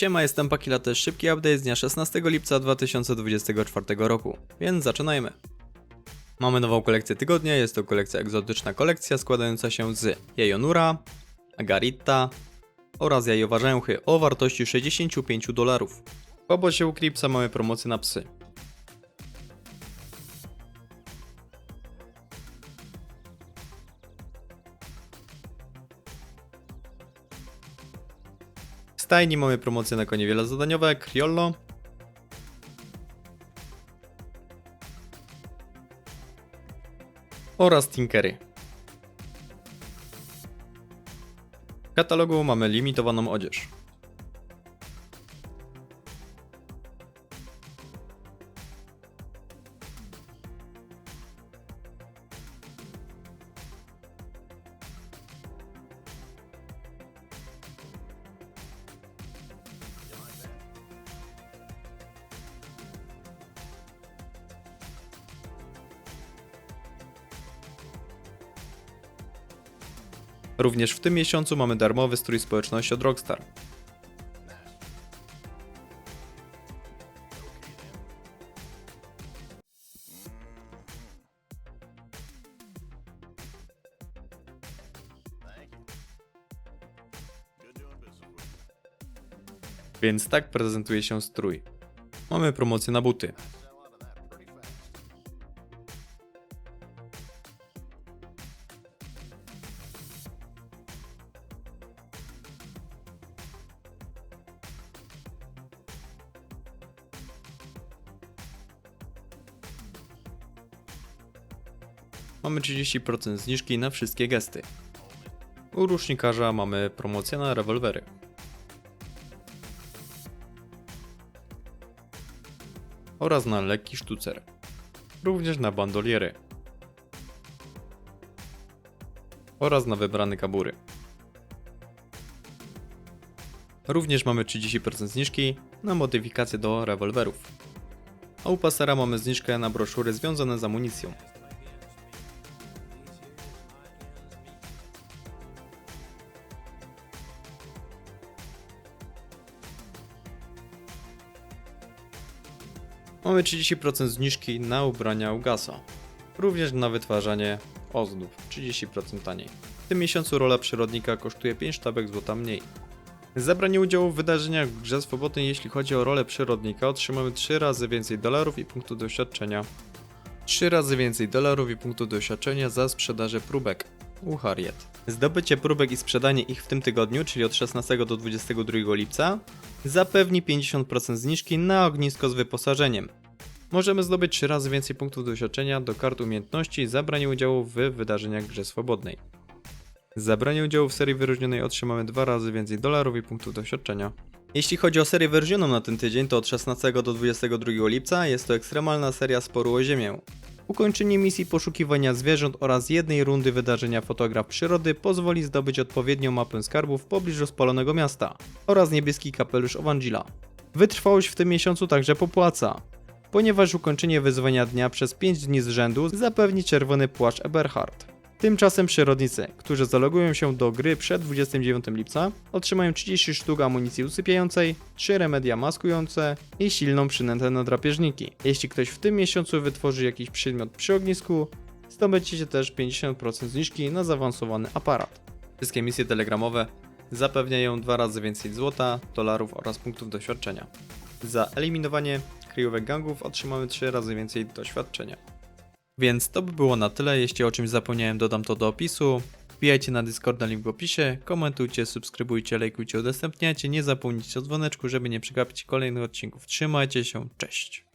Siema, jestem Pakila, to jest szybki update z dnia 16 lipca 2024 roku, więc zaczynajmy. Mamy nową kolekcję tygodnia, jest to kolekcja egzotyczna kolekcja składająca się z Jajonura, Agarita oraz Jajowarzęchy o wartości 65 dolarów. W obozie u Kripsa mamy promocję na psy. Stajni mamy promocję na konie wielozadaniowe, Criollo. Oraz Tinkery. W katalogu mamy limitowaną odzież. Również w tym miesiącu mamy darmowy strój społeczności od Rockstar. Więc tak prezentuje się strój. Mamy promocję na buty. Mamy 30% zniżki na wszystkie gesty. U rusznikarza mamy promocję na rewolwery. Oraz na lekki sztucer. Również na bandoliery. Oraz na wybrane kabury. Również mamy 30% zniżki na modyfikacje do rewolwerów. A u pasera mamy zniżkę na broszury związane z amunicją. Mamy 30% zniżki na ubrania Ugasa. Również na wytwarzanie ozdób 30% taniej. W tym miesiącu rola przyrodnika kosztuje 5 sztabek złota mniej. Zabranie udziału w wydarzeniach w grze swobodnej jeśli chodzi o rolę przyrodnika otrzymamy 3 razy więcej dolarów i punktów doświadczenia. 3 razy więcej dolarów i punktów doświadczenia za sprzedaże próbek u Harriet. Zdobycie próbek i sprzedanie ich w tym tygodniu, czyli od 16 do 22 lipca, zapewni 50% zniżki na ognisko z wyposażeniem. Możemy zdobyć 3 razy więcej punktów doświadczenia do kart umiejętności za branie udziału w wydarzeniach grze swobodnej. Za branie udziału w serii wyróżnionej otrzymamy 2 razy więcej dolarów i punktów doświadczenia. Jeśli chodzi o serię wyróżnioną na ten tydzień, to od 16 do 22 lipca jest to ekstremalna seria sporu o Ziemię. Ukończenie misji poszukiwania zwierząt oraz jednej rundy wydarzenia fotograf przyrody pozwoli zdobyć odpowiednią mapę skarbów w pobliżu spalonego miasta oraz niebieski kapelusz Ovangila. Wytrwałość w tym miesiącu także popłaca, ponieważ ukończenie wyzwania dnia przez 5 dni z rzędu zapewni czerwony płaszcz Eberhard. Tymczasem przyrodnicy, którzy zalogują się do gry przed 29 lipca, otrzymają 30 sztuk amunicji usypiającej, 3 remedia maskujące i silną przynętę na drapieżniki. Jeśli ktoś w tym miesiącu wytworzy jakiś przedmiot przy ognisku, zdobędziecie też 50% zniżki na zaawansowany aparat. Wszystkie misje telegramowe zapewniają dwa razy więcej złota, dolarów oraz punktów doświadczenia. Za eliminowanie kryjówek gangów otrzymamy 3 razy więcej doświadczenia. Więc to by było na tyle. Jeśli o czymś zapomniałem, dodam to do opisu. Wbijajcie na Discorda, link w opisie, komentujcie, subskrybujcie, lajkujcie, udostępniajcie. Nie zapomnijcie o dzwoneczku, żeby nie przegapić kolejnych odcinków. Trzymajcie się, cześć!